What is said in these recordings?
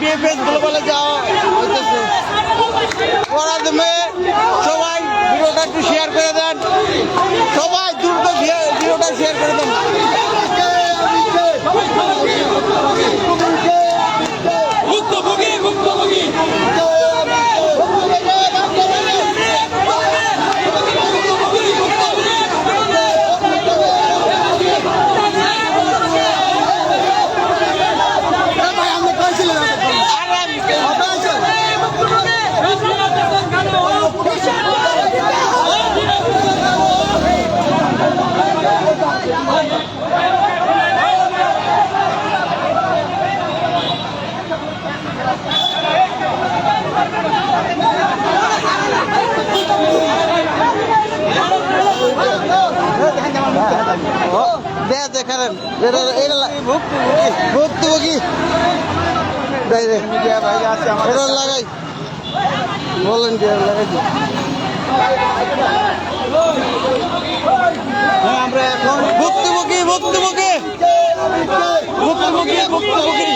BFS গ্লোবালে যাওয়া সবাই ভিডিওটা একটু শেয়ার করে দেন। সবাই দ্রুত ভিডিও- ভিডিওটা শেয়ার করে দেন। বলেন আমরা এখন ভুক্তভোগী ভুক্তভোগী। ভুক্তভোগী ভুক্তভোগী।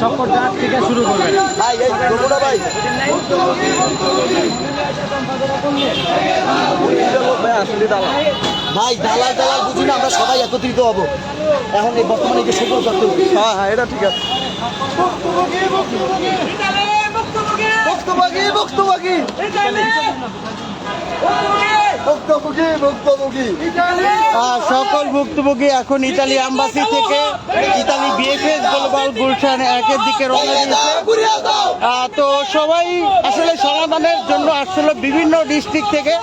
টাকা আর এক একজন ভাই এই গরুটা ভাই। ভাই দালাল দালাল বুঝি না আমরা সবাই একত্রিত হব। এখন এই বর্তমানে যে সকল করতে হ্যাঁ হ্যাঁ এটা ঠিক আছে। ভুক্তভোগী ভুক্তভোগী ভুক্তভোগী সকল ভুক্তভোগী এখন ইতালি আম্বাসি থেকে ইতালি বিএফএস গ্লোবাল গুলশান একের দিকে রওনা দিয়েছে। তো সবাই আসলে সমাধানের জন্য আসলে বিভিন্ন ডিস্ট্রিক্ট থেকে।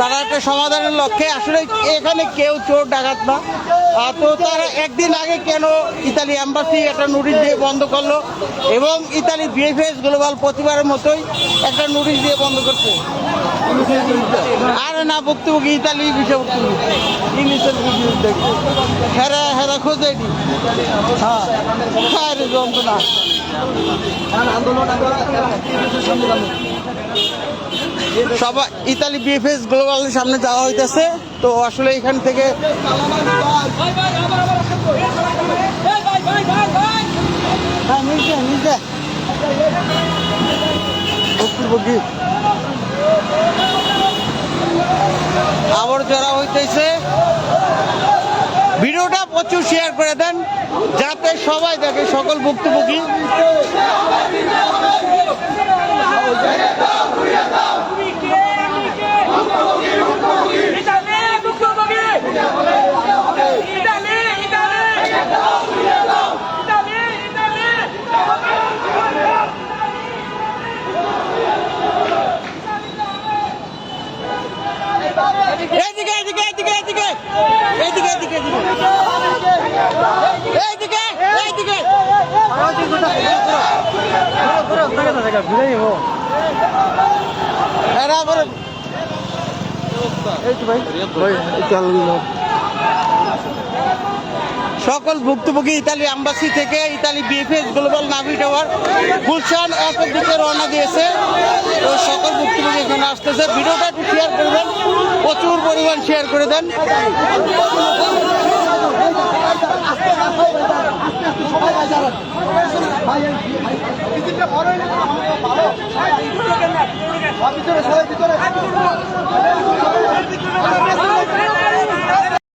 তারা একটা সমাধানের লক্ষ্যে। আসলে এখানে কেউ চোর, ডাকাত না। তো তারা একদিন আগে কেন ইতালি অ্যাম্বাসি একটা নোটিশ দিয়ে বন্ধ করল এবং ইতালি বিএফএস গ্লোবাল প্রতিবারের মতোই একটা নোটিশ দিয়ে বন্ধ করছে? আরে না ভুক্তভোগী ইতালি বিষয় ভুক্তভোগী ইংলিশের বিরুদ্ধে হেরা হেরা খোঁজে এটি হ্যাঁ। হ্যাঁ রে, যন্ত্রণা। সবাই, ইতালি বিএফএস গ্লোবালের সামনে যাওয়া হইতেছে। তো আসলে এখান থেকে হ্যাঁ মিলছে মিলছে ভুক্তভোগী আবার যারা হইতেছে। ভিডিওটা প্রচুর শেয়ার করে দেন যাতে সবাই দেখে সকল ভুক্তভোগী। এইদিকে এইদিকে এইদিকে এইদিকে এইদিকে এইদিকে এইদিকে এইদিকে এরা আবার এই তো ভাই। সকল ভুক্তভোগী ইতালি আম্বাসি থেকে ইতালি বিএফএস গ্লোবাল নাভি টাওয়ার গুলশান অ্যাপের দিকে রওনা দিয়েছে তো সকল ভুক্তভোগী এখানে আসতেছে ভিডিওটা একটু শেয়ার করে দেন প্রচুর পরিমাণ শেয়ার করে দেন ভিতরে